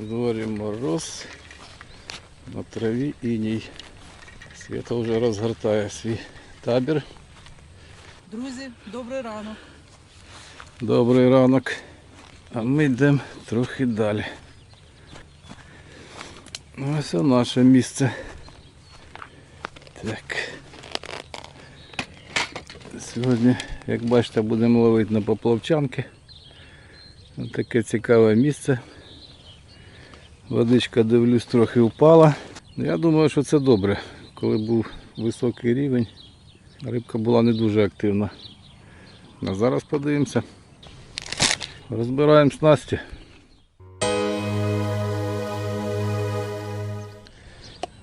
В дворі мороз, на траві іній. Свята вже розгортає свій табір. Друзі, добрий ранок. Добрий ранок. А ми йдемо трохи далі. Ось це наше місце. Так. Сьогодні, як бачите, будемо ловити на поплавчанки. Ось таке цікаве місце. Водичка, дивлюсь, трохи впала. Я думаю, що це добре. Коли був високий рівень, рибка була не дуже активна. А зараз подивимося. Розбираємо снасті.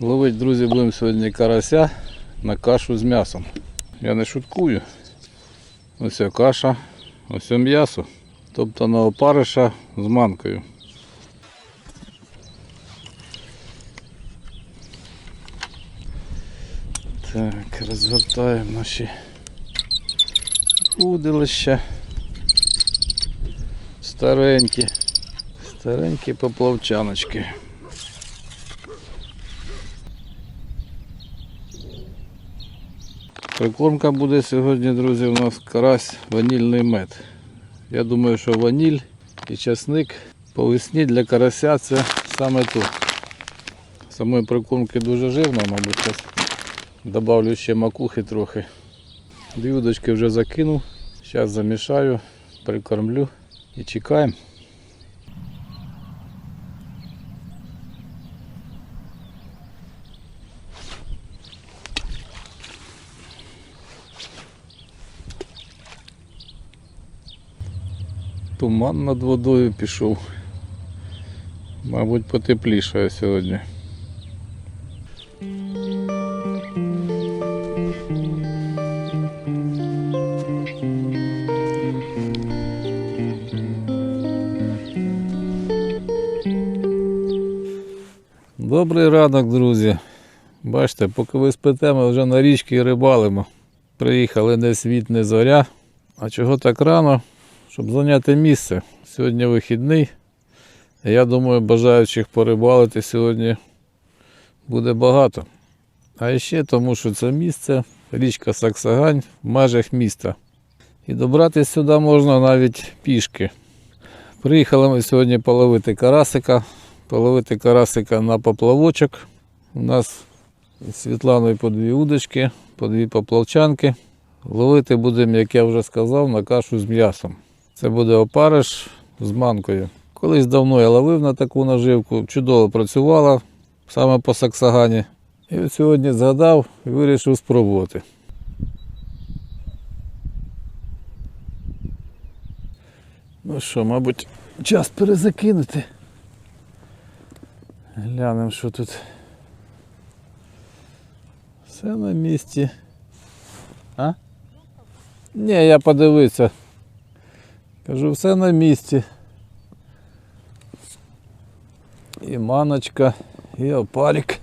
Ловить, друзі, будемо сьогодні карася на кашу з м'ясом. Я не шуткую. Ось каша, ось м'ясо. Тобто на опариша з манкою. Так, розгортаємо наші удилища. Старенькі. Старенькі поплавчаночки. Прикормка буде сьогодні, друзі, у нас карась ванільний мед. Я думаю, що ваніль і часник по весні для карася це саме то. Самої прикормки дуже жирно, мабуть, добавлю ще макухи трохи. Дві вже закинув. Зараз замішаю, прикормлю і чекаємо. Туман над водою пішов. Мабуть, потеплішає сьогодні. Добрий ранок, друзі. Бачите, поки ви спите, ми вже на річці рибалимо. Приїхали не світ, не зоря. А чого так рано? Щоб зайняти місце. Сьогодні вихідний. Я думаю, бажаючих порибалити сьогодні буде багато. А ще тому, що це місце, річка Саксагань в межах міста. І добратися сюди можна навіть пішки. Приїхали ми сьогодні половити карасика. Половити карасика на поплавочок. У нас з Світланою по дві удочки, по дві поплавчанки. Ловити будемо, як я вже сказав, на кашу з м'ясом. Це буде опариш з манкою. Колись давно я ловив на таку наживку, чудово працювала саме по Саксагані. І от сьогодні згадав і вирішив спробувати. Ну що, мабуть, час перезакинути. Глянемо, що тут. Все на місці. А? Ні, я подивився. Кажу, все на місці. І маночка, і опарик.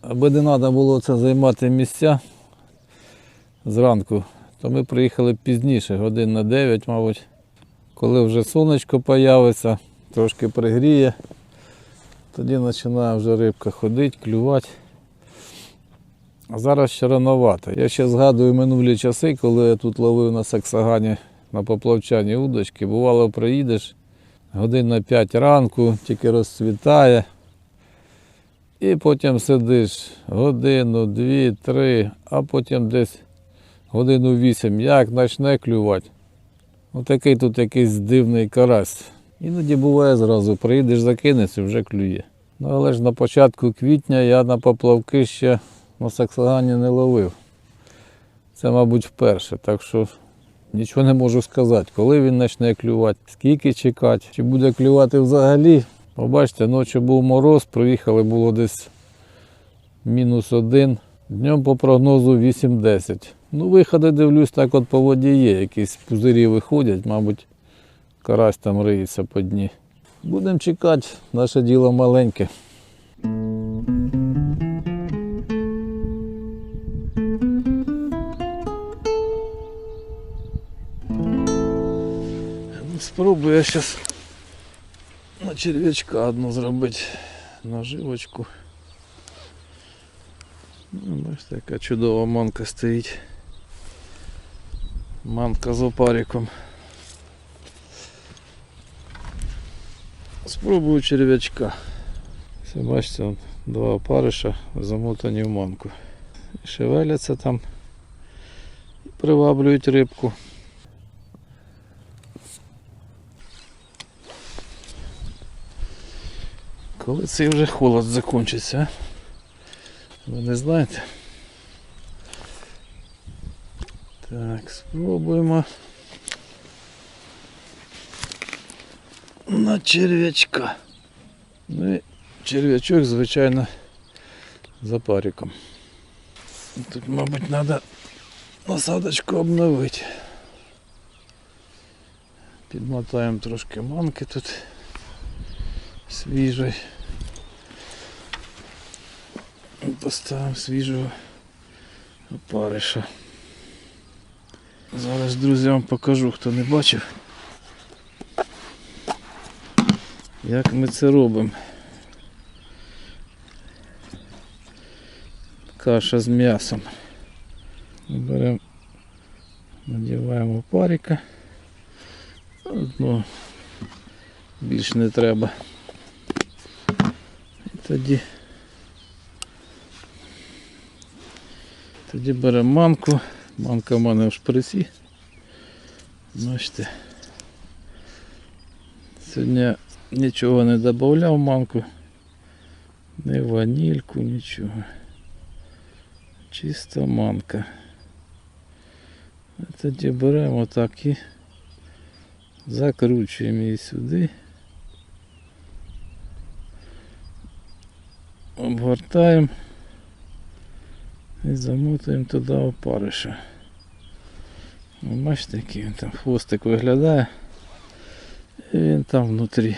Аби не треба було це займати місця зранку, то ми приїхали пізніше, годин на 9, мабуть. Коли вже сонечко появиться, трошки пригріє, тоді починає вже рибка ходити, клювати. А зараз ще рановато. Я ще згадую минулі часи, коли я тут ловив на Саксагані на поплавчані удочки. Бувало, приїдеш годин на 5 ранку, тільки розцвітає. І потім сидиш годину, дві, три, а потім десь годину вісім, як почне клювати. Отакий тут якийсь дивний карась. Іноді буває зразу, приїдеш закинеш і вже клює. Ну але ж на початку квітня я на поплавки ще на Саксагані не ловив. Це, мабуть, вперше. Так що нічого не можу сказати, коли він почне клювати, скільки чекати, чи буде клювати взагалі. Побачите, ночі був мороз, проїхали було десь мінус один. Днем по прогнозу 8-10. Ну, виходи, дивлюсь, так от по воді є. Якісь пузирі виходять, мабуть, карась там риється по дні. Будемо чекати, наше діло маленьке. Ну, спробую я зараз на черв'ячка одну зробити наживочку. Ну, бачите, яка чудова манка стоїть. Манка з опариком. Спробую черв'ячка. Все, бачите, два опариша замотані в манку. І Шевеляться там, приваблюють рибку. Коли цей вже холод закінчиться, ви не знаєте? Так, спробуємо на черв'ячка. Ну і черв'ячок, звичайно, за париком. Тут, мабуть, треба насадочку обновити. Підмотаємо трошки манки тут свіжої. Поставимо свіжого опариша. Зараз, друзі, вам покажу, хто не бачив, як ми це робимо. Каша з м'ясом. Беремо, надіваємо опарика. Ну, більш не треба. І тоді, тоді беремо манку. Манка в мене в шприці. Бачите. Сьогодні нічого не додавав манку. Ні ванільку, нічого. Чиста манка. Тоді беремо так і закручуємо її сюди. Обгортаємо і замотуємо туди опариша. Ну, Бачите, який він там хвостик виглядає. І він там внутрі.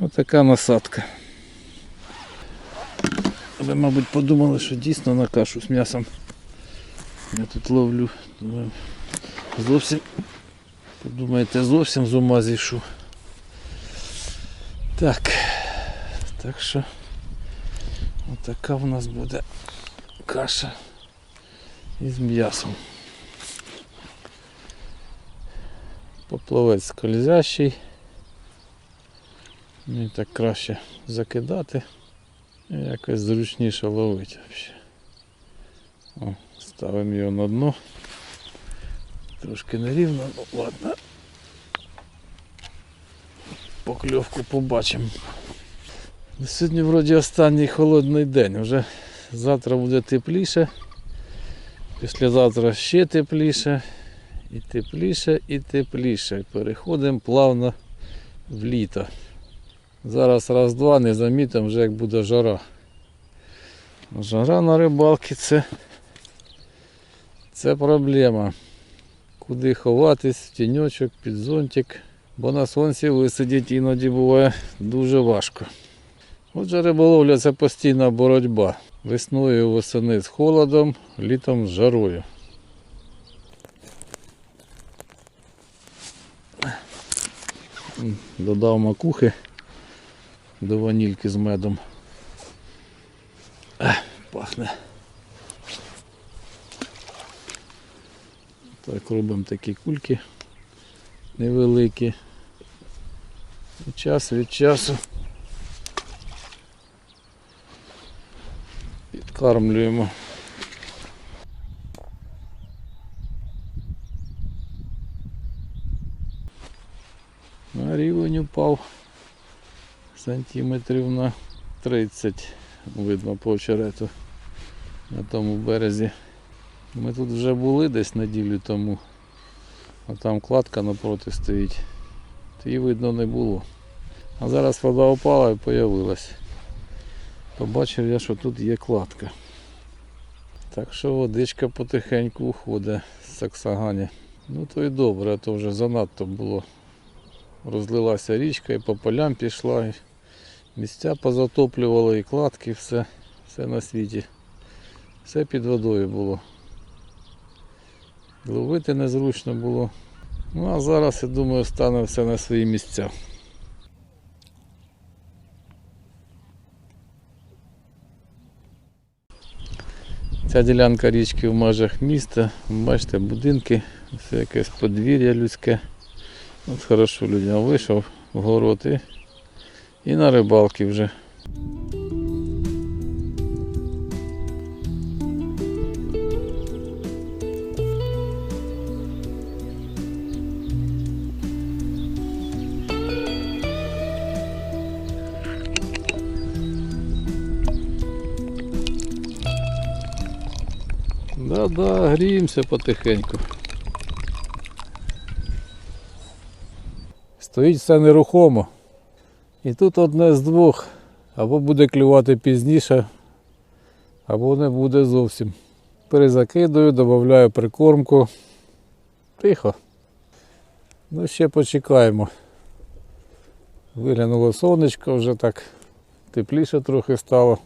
Ось така насадка. Ви, мабуть, подумали, що дійсно на кашу з м'ясом. Я тут ловлю. Думаю, зовсім подумаєте, зовсім з ума зійшов. Так. Так що отака в нас буде каша із м'ясом. Поплавець скользящий. Мені так краще закидати. І якось зручніше ловити взагалі. О, ставимо його на дно. Трошки нерівно, ну ладно. Покльовку побачимо. Ну, Сьогодні вроді останній холодний день. Вже завтра буде тепліше. Післязавтра ще тепліше. І тепліше, і тепліше. Переходимо плавно в літо. Зараз раз-два не замітимо вже як буде жара. Жара на рибалки це, це проблема. Куди ховатись, в тіньочок, під зонтик. Бо на сонці висидіти іноді буває дуже важко. Отже, риболовля це постійна боротьба. Весною восени з холодом, літом з жарою. Додав макухи до ванільки з медом. Пахне. Так, робимо такі кульки невеликі. Час від часу підкармлюємо. На рівень упав сантиметрів на 30 видно по очерету на тому березі. Ми тут вже були десь неділю тому, а там кладка напроти стоїть. Її видно не було. А зараз вода впала і появилась. Побачив я, що тут є кладка. Так що водичка потихеньку уходить з Саксагані. Ну то і добре, а то вже занадто було. Розлилася річка і по полям пішла. Місця позатоплювало, і кладки, все, все на світі. Все під водою було. Ловити незручно було. Ну а зараз, я думаю, стане все на свої місця. Ця ділянка річки в межах міста. Бачите, будинки, все якесь подвір'я людське. От хорошо людям вийшов в город і, і на рибалки вже. Да-да, гріємося потихеньку. Стоїть все нерухомо. І тут одне з двох. Або буде клювати пізніше, або не буде зовсім. Перезакидую, додаю прикормку. Тихо. Ну ще почекаємо. Виглянуло сонечко, вже так тепліше трохи стало.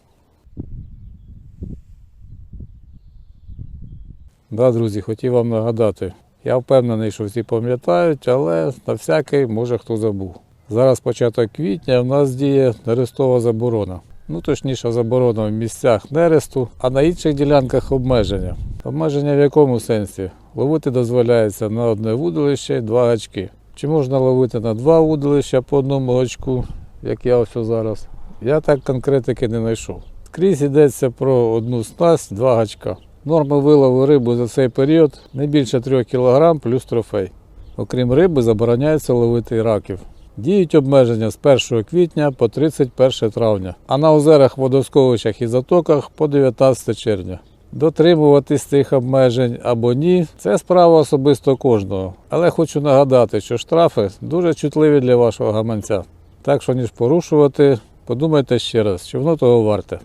Да, друзі, хотів вам нагадати. Я впевнений, що всі пам'ятають, але на всякий може хто забув. Зараз початок квітня в нас діє нерестова заборона. Ну точніше, заборона в місцях нересту, а на інших ділянках обмеження. Обмеження в якому сенсі? Ловити дозволяється на одне вудилище два гачки. Чи можна ловити на два вудилища по одному гачку, як я ось зараз? Я так конкретики не знайшов. Скрізь йдеться про одну снасть, два гачка. Норма вилову риби за цей період не більше 3 кг плюс трофей. Окрім риби, забороняється ловити раків. Діють обмеження з 1 квітня по 31 травня, а на озерах, водосховищах і затоках по 19 червня. Дотримуватись цих обмежень або ні це справа особисто кожного. Але хочу нагадати, що штрафи дуже чутливі для вашого гаманця. Так що ніж порушувати, подумайте ще раз, чи воно того варте.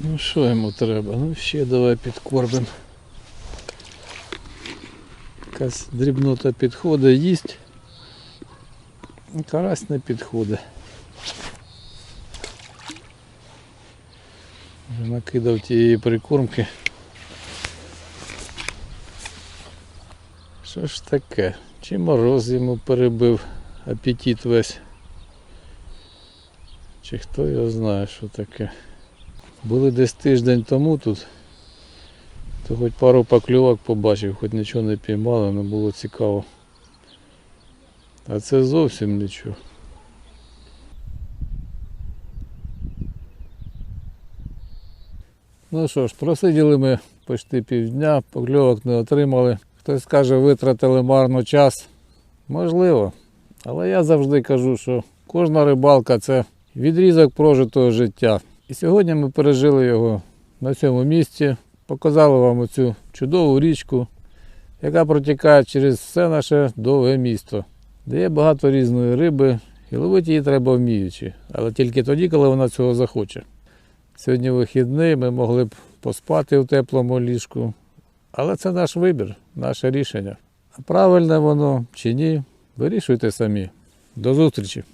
Ну що йому треба? Ну ще давай підкормимо. Якась дрібнота підходить, їсть. Карась не підходить. Вже накидав тієї прикормки. Що ж таке? Чи мороз йому перебив апетит весь? Чи хто його знає, що таке? Були десь тиждень тому тут, то хоч пару покльовок побачив, хоч нічого не піймали, але було цікаво. А це зовсім нічого. Ну що ж, просиділи ми почти півдня, покльовок не отримали. Хтось каже, витратили марно час. Можливо. Але я завжди кажу, що кожна рибалка це відрізок прожитого життя. І сьогодні ми пережили його на цьому місці, показали вам оцю чудову річку, яка протікає через все наше довге місто, де є багато різної риби, і ловити її треба вміючи, але тільки тоді, коли вона цього захоче. Сьогодні вихідний, ми могли б поспати в теплому ліжку, але це наш вибір, наше рішення. А правильне воно чи ні, вирішуйте самі. До зустрічі!